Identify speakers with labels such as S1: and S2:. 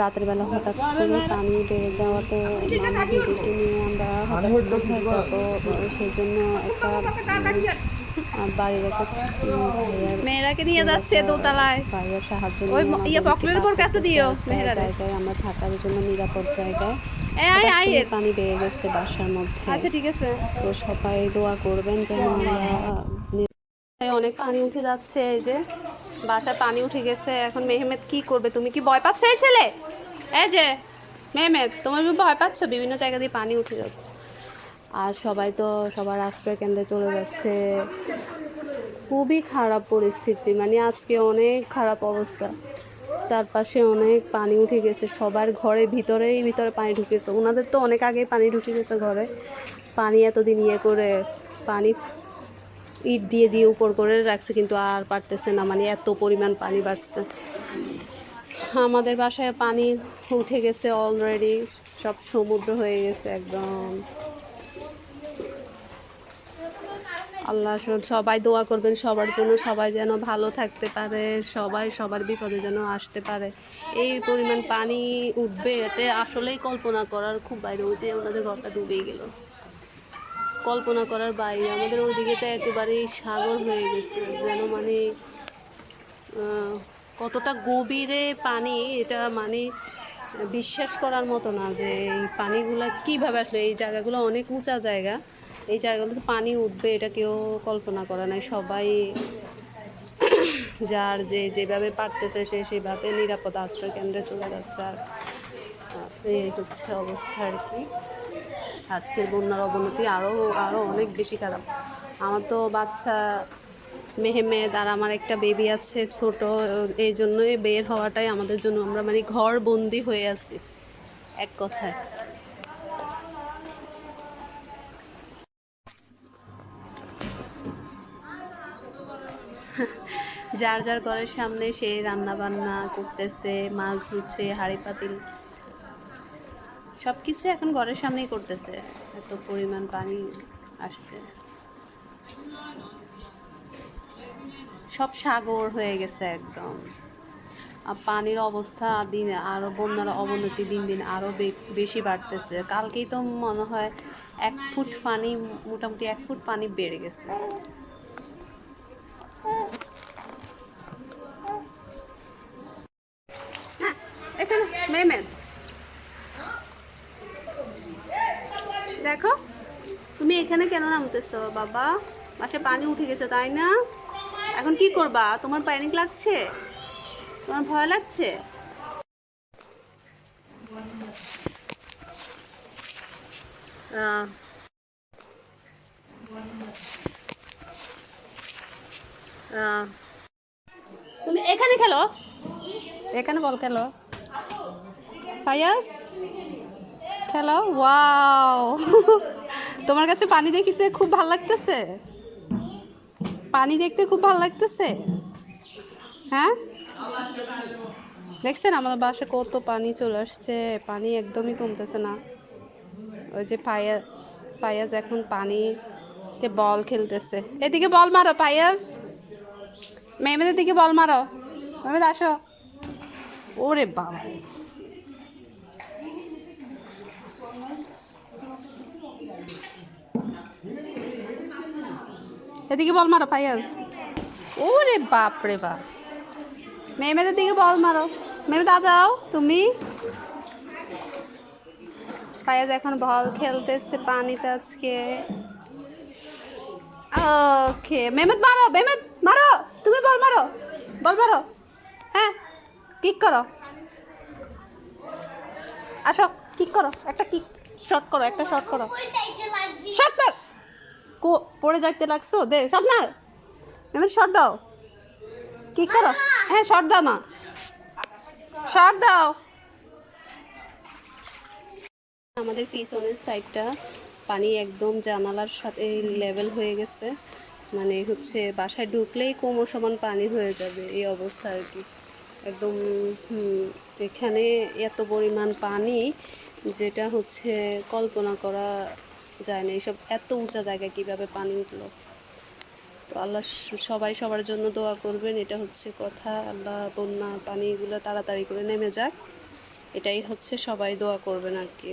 S1: রাতের বেলা হঠাৎ করে পানি বেড়ে যাওয়াতে ভিডিওটি নিয়ে আমরা হঠাৎ কোথায় যাব সেই জন্য একটা বাড়ির একটা
S2: মেয়েরাকে নিয়ে যাচ্ছে দোতলায়।
S1: ভাইয়ার সাহায্য
S2: ওই ইয়ে পকলের উপর কাছে দিও।
S1: জায়গায় আমরা থাকার জন্য নিরাপদ জায়গায়। পানি বেড়ে গেছে বাসার মধ্যে।
S2: আচ্ছা ঠিক আছে।
S1: তো সবাই দোয়া করবেন যেন আমরা
S2: অনেক পানি উঠে যাচ্ছে এই যে। বাসায় পানি উঠে গেছে, এখন মেহমেদ কি করবে? তুমি কি ভয় পাচ্ছ এই ছেলে? এই যে, মেহমেদ, তোমার ভয় পাচ্ছ? বিভিন্ন জায়গা দিয়ে পানি উঠে যাচ্ছে।
S1: আর সবাই তো সবার আশ্রয় কেন্দ্রে চলে যাচ্ছে। খুবই খারাপ পরিস্থিতি মানে আজকে অনেক খারাপ অবস্থা। চারপাশে অনেক পানি উঠে গেছে, সবার ঘরে ভিতরেই ভিতরে পানি ঢুকেছে। ওনাদের তো অনেক আগেই পানি ঢুকে গেছে ঘরে। পানি এতদিন ইয়ে করে, পানি ইট দিয়ে দিয়ে উপর করে রাখছে, কিন্তু আর পারতেছে না মানে এত পরিমাণ পানি বাড়ছে। আমাদের বাসায় পানি উঠে গেছে অলরেডি সব সমুদ্র হয়ে গেছে একদম। আল্লাহ সবাই দোয়া করবেন সবার জন্য, সবাই যেন ভালো থাকতে পারে, সবাই সবার বিপদে যেন আসতে পারে। এই পরিমাণ পানি উঠবে এতে আসলেই কল্পনা করার খুব বাইরে যে ওনাদের ঘরটা ডুবেই গেল। কল্পনা করার বাইরে। আমাদের ওইদিকে তো একেবারেই সাগর হয়ে গেছে, যেন মানে কতটা গভীরে পানি, এটা মানে বিশ্বাস করার মতো না যে এই পানিগুলা কীভাবে আসলে। এই জায়গাগুলো অনেক উঁচা জায়গা, এই জায়গাগুলোতে পানি উঠবে এটা কেউ কল্পনা করে নাই। সবাই যার যে যেভাবে পারতেছে, সে সেভাবে নিরাপদ আশ্রয় কেন্দ্রে চলে যাচ্ছে। আর এই হচ্ছে অবস্থা আর কি। আজকের বন্যার অবনতি আরও আরও অনেক বেশি খারাপ। আমার তো বাচ্চা মেহেমেদ আর আমার একটা বেবি আছে ছোট, এই জন্যই বের হওয়াটাই আমাদের জন্য, আমরা মানে ঘর বন্দি হয়ে আছি, এক কথায়। যার যার ঘরের সামনে সে রান্না বান্না করতেছে, মাছ ধুচ্ছে হাড়ি পাতিল সব কিছু এখন ঘরের সামনেই করতেছে। এত পরিমাণ পানি আসছে। সব সাগর হয়ে গেছে একদম। পানির অবস্থা দিন আরও বন্যার অবনতি দিন দিন আরও বেশি বাড়তেছে। কালকেই তো মনে হয় এক ফুট পানি মোটামুটি এক ফুট পানি বেড়ে গেছে। হ্যাঁ, এখানে মেমেন দেখো তুমি এখানে কেন নামতেছো, বাবা? বাসে পানি উঠে গেছে, তাই না? এখন কি করবা? তোমার প্যানিক লাগছে? তোমার ভয় লাগছে? তুমি এখানে খেলো? এখানে বল খেলো। পায়াস খেলো? ওয়াও। তোমার কাছে পানি দেখিতে খুব ভালো লাগতেছে? পানি দেখতে খুব ভালো লাগতেছে? হ্যাঁ? দেখছেন আমাদের বাসায় কত পানি চলে আসছে। পানি একদমই কমতেছে না। ওই যে পায়া, পায়াজ এখন পানিতে বল খেলতেছে। এদিকে বল মারো, পায়াজ। মেমেদের দিকে বল মারো। মেমেদ আসো। ওরে বাবা। এদিকে বল মারো পায়াজ ওরে বাপ রে বাপ। মেমেদের দিকে বল মারো। মেমেদ আ যাও তুমি। পায়াজ এখন বল খেলতেছে পানিতে আজকে। ওকে মেমেদ মারো মেমেদ মারো। তুমি বল মারো বল মারো। হ্যাঁ কিক করো। আসো কিক করো একটা কিক শট করো একটা শট করো। শট মার কো পড়ে যাইতে লাগছো? দে মার মেমেদ শট দাও। কিক করো? হ্যাঁ শট দাও না। শর্ট দাও। আমাদের পিছনের সাইডটা পানি একদম জানালার সাথে লেভেল হয়ে গেছে। মানে হচ্ছে বাসায় ঢুকলেই কোমর সমান পানি হয়ে যাবে, এই অবস্থা আর কি। একদম এখানে এত পরিমাণ পানি, যেটা হচ্ছে কল্পনা করা যায় না, এইসব এত উঁচা জায়গায় কীভাবে পানি উঠল? তো আল্লাহ সবাই সবার জন্য দোয়া করবেন, এটা হচ্ছে কথা। আল্লাহ বন্যা, পানিগুলো তাড়াতাড়ি করে নেমে যাক, এটাই হচ্ছে সবাই দোয়া করবেন আর কি।